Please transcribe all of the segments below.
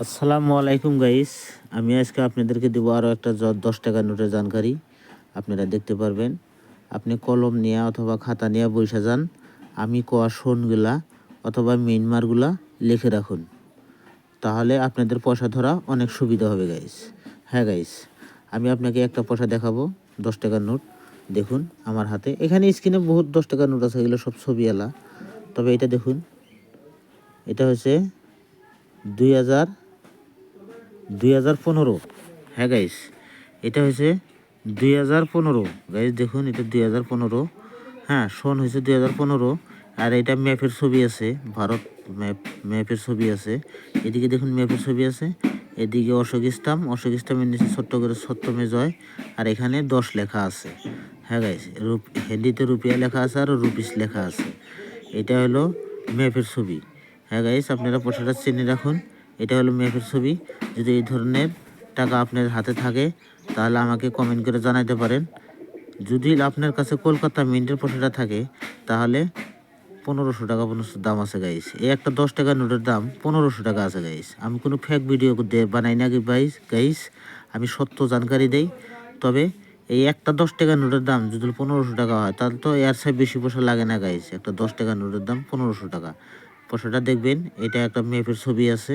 আসসালামু আলাইকুম গাইস। আমি আজকে আপনাদেরকে দেবো আরও একটা দশ টাকা নোটের জানকারি। আপনারা দেখতে পারবেন। আপনি কলম নিয়ে অথবা খাতা নিয়ে বসে যান। আমি কোয়া শোনগুলা অথবা মিনমারগুলা লিখে রাখুন। তাহলে আপনাদের পয়সা ধরা অনেক সুবিধা হবে গাইস। হ্যাঁ গাইস, আমি আপনাকে একটা পয়সা দেখাবো, দশ টাকার নোট। দেখুন, আমার হাতে। এখানে স্ক্রিনে বহুত দশ টাকার নোট আছে, এগুলো সব ছবি এলা তবে এটা দেখুন, এটা হচ্ছে দুই হাজার দুই হাজার পনেরো। হ্যাঁ গাইস এটা হয়েছে দুই হাজার পনেরো। গাইস দেখুন, এটা দুই হাজার পনেরো। হ্যাঁ সন হয়েছে দুই হাজার পনেরো। আর এটা ম্যাপের ছবি আছে, ভারত ম্যাপ, ম্যাপের ছবি আছে। এদিকে দেখুন, ম্যাপের ছবি আছে। এদিকে অশোক ইসলাম অশোক ইসলামের নিচে ছোট্ট করে সত্যমে জয় আর এখানে দশ লেখা আছে। হ্যাঁ গাইস রূপ হিন্দিতে রুপিয়া লেখা আছে আর রুপিস লেখা আছে। এটা হলো ম্যাপের ছবি। হ্যাঁ গাইস আপনারা পয়সাটা চিনে রাখুন। এটা হলো ম্যাপের ছবি। যদি এই ধরনের টাকা আপনার হাতে থাকে, তাহলে আমাকে কমেন্ট করে জানাইতে পারেন। যদি আপনার কাছে কলকাতা মিন্টের পয়সাটা থাকে, তাহলে পনেরোশো টাকা পনেরোশো দাম আছে গাইস এই একটা দশ টাকা নোটের দাম পনেরোশো টাকা আছে গাইস আমি কোনো ফেক ভিডিও বানাই না গাইস গাইস আমি সত্য জানকারি দেই। তবে এই একটা দশ টাকা নোটের দাম যদি পনেরোশো টাকা হয়, তাহলে তো এর সাথে বেশি পয়সা লাগে না গাইস একটা দশ টাকা নোটের দাম পনেরোশো টাকা। পয়সাটা দেখবেন, এটা একটা মেপের ছবি আছে।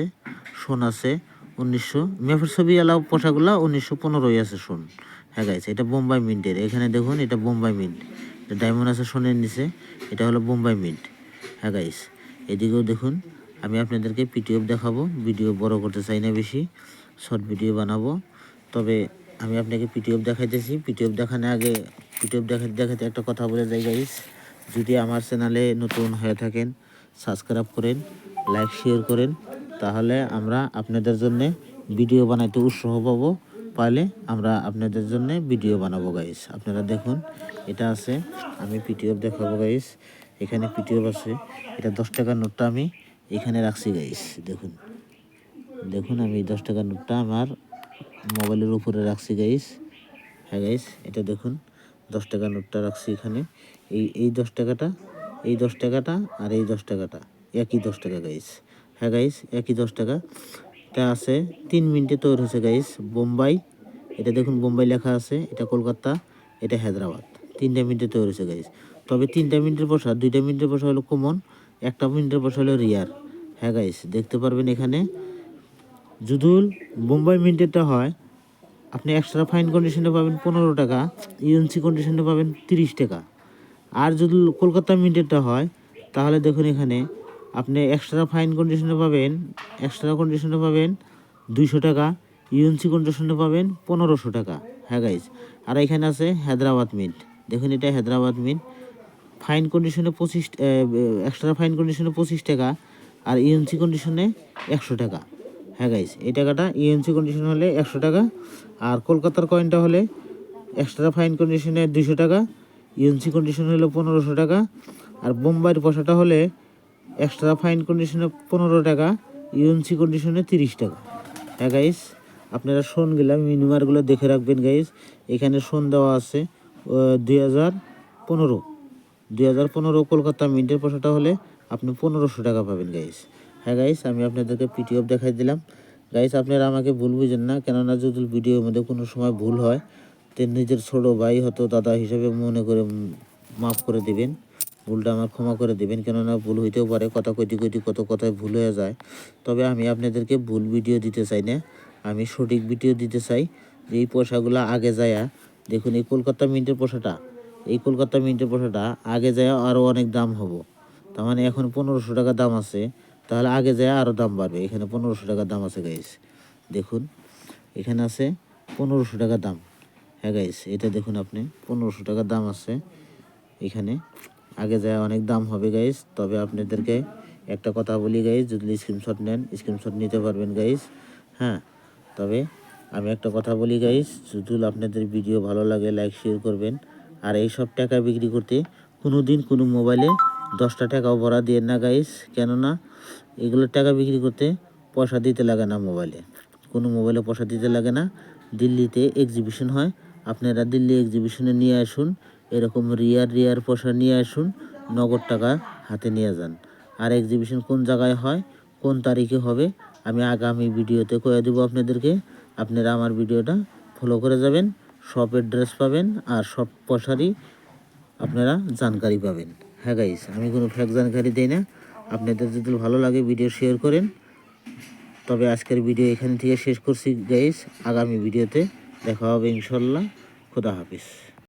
শোন আছে উনিশশো ম্যাপের ছবি এলাও পয়সাগুলো উনিশশো পনেরোই আছে শোন হ্যাঁ গাইস এটা বোম্বাই মিন্টের এখানে দেখুন, এটা বোম্বাই মিন্ট এটা ডায়মন্ড আছে সোনের নিচে, এটা হলো বোম্বাই মিন্ট হ্যাঁ গাইস এদিকেও দেখুন, আমি আপনাদেরকে পিটিএফ দেখাবো। ভিডিও বড় করতে চাই না বেশি শর্ট ভিডিও বানাবো। তবে আমি আপনাকে পিটিএফ দেখাইতেছি। পিটিএফ দেখানোর আগে পিটিএফ দেখাতে দেখাতে একটা কথা বলে যাই গাইস যদি আমার চ্যানেলে নতুন হয়ে থাকেন সাবস্ক্রাইব করেন লাইক শেয়ার করেন। তাহলে আমরা আপনাদের জন্য ভিডিও বানাইতে উৎসাহ পাবো। পাইলে আমরা আপনাদের জন্য ভিডিও বানাবো গাইস আপনারা দেখুন, এটা আছে, আমি পিটিএফ দেখাবো গাইস এখানে পিটিএফ আছে, এটা দশ টাকার নোটটা আমি এখানে রাখছি গাইস দেখুন দেখুন, আমি দশ টাকার নোটটা আমার মোবাইলের উপরে রাখছি গাইস হ্যাঁ গাইস এটা দেখুন, দশ টাকার নোটটা রাখছি এখানে। এই এই দশ টাকাটা, এই দশ টাকাটা আর এই দশ টাকাটা, একই দশ টাকা গাইস হ্যাঁ গাইস একই দশ টাকা। এটা আছে, তিন মিনিটে তৈরি হয়েছে গাইস বোম্বাই। এটা দেখুন, বোম্বাই লেখা আছে, এটা কলকাতা, এটা হায়দ্রাবাদ। তিনটা মিনিটে তৈরি হয়েছে গাইস তবে তিনটা মিনিটের বসা, দুইটা মিনিটের বসা হলো কমন একটা মিনিটের বসা হলো রিয়ার হ্যাঁ গাইস দেখতে পারবেন এখানে। যদুল, বোম্বাই মিন্টেরটা হয়, আপনি এক্সট্রা ফাইন কন্ডিশনে পাবেন পনেরো টাকা ইউএনসি কন্ডিশনে পাবেন তিরিশ টাকা। আর যদি কলকাতা মিন্টেরটা হয়, তাহলে দেখুন এখানে আপনি এক্সট্রা ফাইন কন্ডিশনে পাবেন এক্সট্রা কন্ডিশনে পাবেন দুইশো টাকা ইউএনসি কন্ডিশনে পাবেন পনেরোশো টাকা। হ্যাঁ গাইজ আর এখানে আছে হায়দ্রাবাদ মিন্ট দেখুন এটা হায়দ্রাবাদ মিন্ট ফাইন কন্ডিশনে পঁচিশ এক্সট্রা ফাইন কন্ডিশনে পঁচিশ টাকা আর ইউএনসি কন্ডিশনে একশো টাকা। হ্যাঁ গাইস এই টাকাটা ইউএনসি কন্ডিশন হলে একশো টাকা আর কলকাতার কয়েনটা হলে এক্সট্রা ফাইন কন্ডিশনে দুশো টাকা ইউএনসি কন্ডিশন হলে পনেরোশো টাকা আর বোম্বাইয়ের পয়সাটা হলে এক্সট্রা ফাইন কন্ডিশনে পনেরো টাকা ইউএনসি কন্ডিশনে তিরিশ টাকা। হ্যাঁ গাইস আপনারা শোনগুলা মিনিমারগুলো দেখে রাখবেন গাইস এখানে শোন দেওয়া আছে দুই হাজার পনেরো। দুই হাজার পনেরো কলকাতা মিন্টের পয়সাটা হলে আপনি পনেরোশো টাকা পাবেন গাইস হ্যাঁ গাইস আমি আপনাদেরকে পিটিএফ দেখাই দিলাম। গাইস আপনারা আমাকে ভুল বুঝেন না, কেননা যদি ভিডিওর মধ্যে কোনো সময় ভুল হয় তো নিজের ছোটো ভাই হয়তো দাদা হিসেবে মনে করে মাফ করে দিবেন। ভুলটা আমার ক্ষমা করে দিবেন। কেননা ভুল হইতেও পারে, কথা কইতে কইতে কত কথায় ভুল হয়ে যায়। তবে আমি আপনাদেরকে ভুল ভিডিও দিতে চাই না। আমি সঠিক ভিডিও দিতে চাই যে এই পয়সাগুলো আগে যায়া, দেখুন এই কলকাতা মিন্টের পয়সাটা এই কলকাতা মিন্টের পয়সাটা আগে যায় আরও অনেক দাম হব। তার মানে এখন পনেরোশো টাকা দাম আছে, তাহলে আগে যায় আরও দাম বাড়বে। এখানে পনেরোশো টাকা দাম আছে গাইস দেখুন, এখানে আছে পনেরোশো টাকা দাম। হ্যাঁ গাইস এটা দেখুন আপনি, পনেরোশো টাকা দাম আছে। এখানে আগে যায় অনেক দাম হবে গাইস তবে আপনাদেরকে একটা কথা বলি গাইস যদি স্ক্রিনশট নেন স্ক্রিনশট নিতে পারবেন গাইস হ্যাঁ? তবে আমি একটা কথা বলি গাইস যদি আপনাদের ভিডিও ভালো লাগে লাইক শেয়ার করবেন। আর এই সব টাকা বিক্রি করতে কোনো দিন কোনো মোবাইলে দশটা টাকাও ভরা দিয়ে না গাইস কেননা এগুলোর টাকা বিক্রি করতে পয়সা দিতে লাগে না মোবাইলে কোনো মোবাইলে পয়সা দিতে লাগে না। দিল্লিতে এক্সিবিশন হয়। আপনারা দিল্লি এক্সিবিশনে নিয়ে আসুন, এরকম রিয়ার রিয়ার পয়সা নিয়ে আসুন, নগদ টাকা হাতে নিয়ে যান। আর এক্সিবিশন কোন জায়গায় হয়, কোন তারিখে হবে, আমি আগামী ভিডিওতে কয়ে দেবো আপনাদেরকে। আপনারা আমার ভিডিওটা ফলো করে যাবেন সব অ্যাড্রেস পাবেন, আর সব পয়সারই আপনারা জানকারি পাবেন। হ্যাঁ গাইস আমি কোনো ফ্যাক জানকারি দিই না। আপনাদের যদি ভালো লাগে ভিডিও শেয়ার করেন। তবে আজকের ভিডিও এখান থেকে শেষ করছি গাইস আগামী ভিডিওতে। দেখা হবে ইনশাল্লাহ। খুদা হাফিজ।